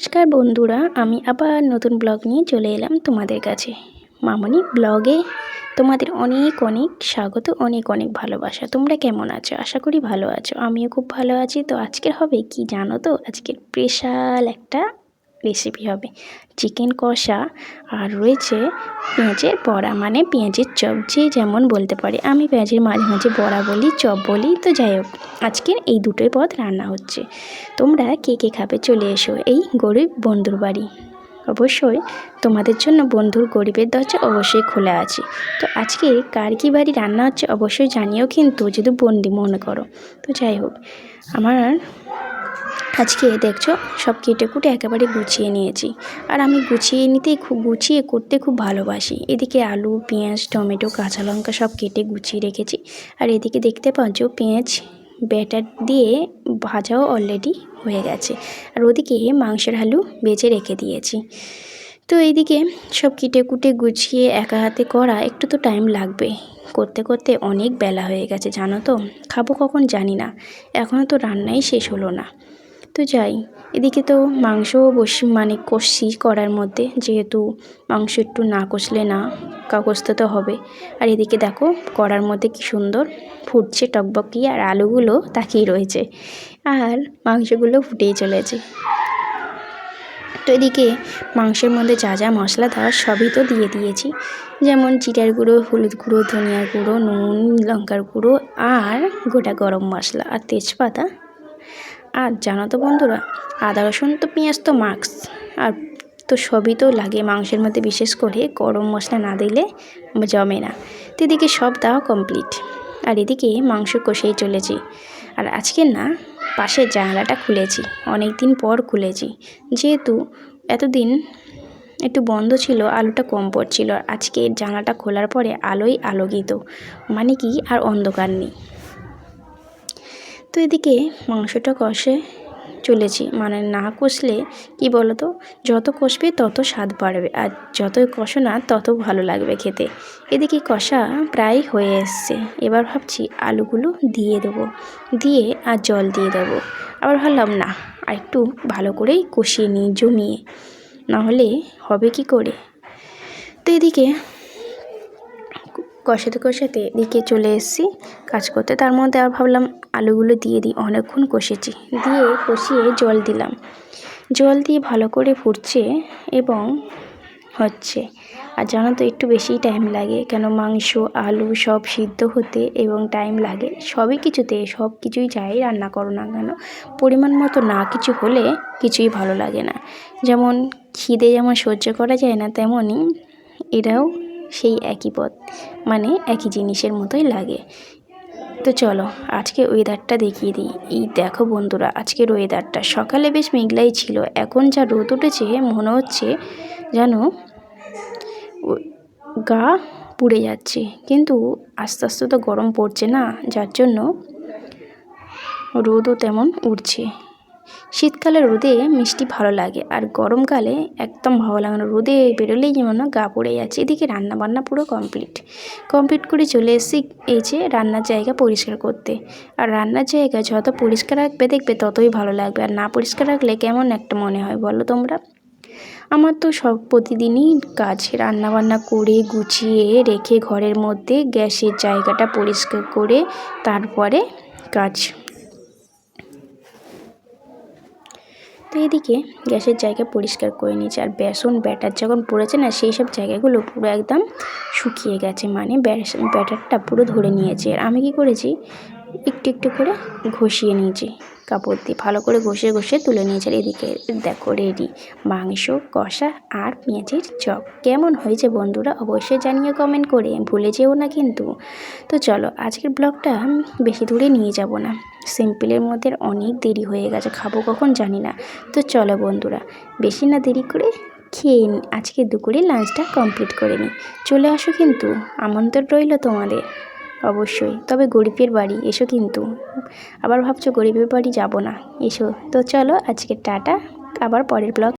নমস্কার বন্ধুরা, আমি আবার নতুন ব্লগ নিয়ে চলে এলাম তোমাদের কাছে। মামনি ব্লগে তোমাদের অনেক অনেক স্বাগত, অনেক অনেক ভালোবাসা। তোমরা কেমন আছো? আশা করি ভালো আছো। আমিও খুব ভালো আছি। তো আজকের হবে কি জানো তো? আজকের স্পেশাল একটা রেসিপি হবে। চিকেন কষা আর রয়েছে পেঁয়াজের বড়া মানে পেঁয়াজের চপ, যে যেমন বলতে পারে। আমি পেঁয়াজের মাঝে মাঝে বড়া বলি, চপ বলি, তো যাই হোক, আজকের এই দুটোই পদ রান্না হচ্ছে। তোমরা কে কে খাবে চলে এসো এই গরিব বন্ধুর বাড়ি। অবশ্যই তোমাদের জন্য বন্ধুর গরিবের দরজা অবশ্যই খোলা আছে। তো আজকে কার কী বাড়ি রান্না হচ্ছে অবশ্যই জানিও কিন্তু, যদি বন্দি মনে করো। তো যাই হোক, আমার আজকে দেখছ, সব কেটে কুটে একেবারে গুছিয়ে নিয়েছি। আর আমি গুছিয়ে নিতেই খুব গুছিয়ে করতে খুব ভালোবাসি। এদিকে আলু, পেঁয়াজ, টমেটো, কাঁচা লঙ্কা সব কেটে গুছিয়ে রেখেছি। আর এদিকে দেখতে পাচ্ছ, পেঁয়াজ ব্যাটার দিয়ে ভাজাও অলরেডি হয়ে গেছে। আর ওদিকে মাংসের আলু বেজে রেখে দিয়েছি। তো এইদিকে সব কেটে কুটে গুছিয়ে একা হাতে করা, একটু তো টাইম লাগবে। করতে করতে অনেক বেলা হয়ে গেছে, জানো তো? খাব কখন জানি না। এখনও তো রান্নাই শেষ হলো না। তো যাই, এদিকে তো মাংস বসি মানে কষছি করার মধ্যে, যেহেতু মাংস একটু না কষলে না কষতে তো হবে। আর এদিকে দেখো, কড়ার মধ্যে কি সুন্দর ফুটছে টকবকি, আর আলুগুলো তাকিয়ে রয়েছে। আর মাংসগুলো ফুটেই চলেছে। তো এদিকে মাংসের মধ্যে যা যা মশলা দেওয়ার সবই তো দিয়ে দিয়েছি। যেমন জিরার গুঁড়ো, হলুদ গুঁড়ো, ধনিয়ার গুঁড়ো, নুন, লঙ্কার গুঁড়ো আর গোটা গরম মশলা আর তেজপাতা। আর জানো তো বন্ধুরা, আদা, রসুন তো পেঁয়াজ তো মাস্ক আর তো সবই তো লাগে মাংসের মধ্যে, বিশেষ করে গরম মশলা না দিলে জমে না। তো এদিকে সব দেওয়া কমপ্লিট আর এদিকে মাংস কষেই চলেছি। আর আজকে না পাশের জানলাটা খুলেছি অনেক দিন পর খুলেছি। যেহেতু এতদিন একটু বন্ধ ছিল, আলোটা কম পড়ছিল। আজকে জানালাটা খোলার পরে আলোই আলোকিত মানে কি আর অন্ধকার নেই। তো এদিকে মাংসটা কষে চলেছি। মানে না কষলে কি বলো তো যত কষবে তত স্বাদ বাড়বে আর যতই কষো না তত ভালো লাগবে খেতে। এদিকে কষা প্রায় হয়ে এসছে। এবার ভাবছি আলুগুলো দিয়ে দেবো। দিয়ে আর জল দিয়ে দেবো। আবার ভাবলাম, না, আর একটু ভালো করেই কষিয়ে নিই জমিয়ে। নাহলে হবে কি করে? তো এদিকে কষাতে কষাতে এদিকে চলে এসেছি কাজ করতে। তার মধ্যে আর ভাবলাম আলুগুলো দিয়ে দিই। অনেকক্ষণ কষেছি। দিয়ে কষিয়ে জল দিলাম। জল দিয়ে ভালো করে ফুটছে এবং হচ্ছে। আর জানো তো, একটু বেশি টাইম লাগে। কেন মাংস, আলু সব সিদ্ধ হতে এবং টাইম লাগে। সবই কিছুতে, সব কিছুই যাই রান্না করো না কেন। পরিমাণ মতো না কিছু হলে কিছুই ভালো লাগে না। যেমন খিদে যেমন সহ্য করা যায় না, তেমনই এটাও সেই একই পথ মানে একই জিনিসের মতোই লাগে। তো চলো, আজকে ওয়েদারটা দেখিয়ে দিই। এই দেখো বন্ধুরা, আজকের ওয়েদারটা সকালে বেশ মেঘলাই ছিল, এখন যা রোদ উঠেছে, মনে হচ্ছে যেন গা পুড়ে যাচ্ছে। কিন্তু আস্তে আস্তে তো গরম পড়ছে না, যার জন্য রোদও তেমন উঠছে। শীতকালে রোদে মিষ্টি ভালো লাগে আর গরমকালে একদম ভালো লাগে না। রোদে বেরোলেই যেমন গা পড়ে যাচ্ছে। এদিকে রান্না বান্না পুরো কমপ্লিট কমপ্লিট করে চলে এসেছি এই যে রান্নার জায়গা পরিষ্কার করতে। আর রান্নার জায়গা যত পরিষ্কার রাখবে দেখবে ততই ভালো লাগবে। আর না পরিষ্কার রাখলে কেমন একটা মনে হয় বলো তোমরা? আমার তো সব প্রতিদিনই কাজ। রান্না বান্না করে, গুছিয়ে রেখে ঘরের মধ্যে গ্যাসের জায়গাটা পরিষ্কার করে তারপরে কাজ তো এদিকে গ্যাসের জায়গা পরিষ্কার করে নিয়েছে। আর বেসন, ব্যাটার যখন পড়েছে না, সেই সব জায়গাগুলো পুরো একদম শুকিয়ে গেছে। মানে ব্যাটারটা পুরো ধরে নিয়েছে। আর আমি কি করেছি একটু একটু করে ঘষিয়ে নিয়েছি। কাপড় দিয়ে ভালো করে ঘষিয়ে ঘষে তুলে নিয়েছে। এদিকে দেখো রেডি, মাংস, কষা আর পেঁয়াজের চপ। কেমন হয়েছে বন্ধুরা অবশ্যই জানিয়ে কমেন্ট করে, ভুলে যেও না কিন্তু। তো চলো আজকের ব্লগটা বেশি দূরে নিয়ে যাব না। সিম্পলের মধ্যে অনেক দেরি হয়ে গেছে, খাব কখন জানি না। তো চলো বন্ধুরা, বেশি না দেরি করে খেয়ে আজকে দুপুরে লাঞ্চটা কমপ্লিট করে নিই চলে আসো কিন্তু, আমন্ত্রণ রইল তোমাদের। অবশ্যই। তবে গরিবের বাড়ি, এসো কিন্তু। আবার ভাবছ গরিবের বাড়ি যাব না। এসো। তো চলো, আজকে টাটা। আবার পরের ব্লগ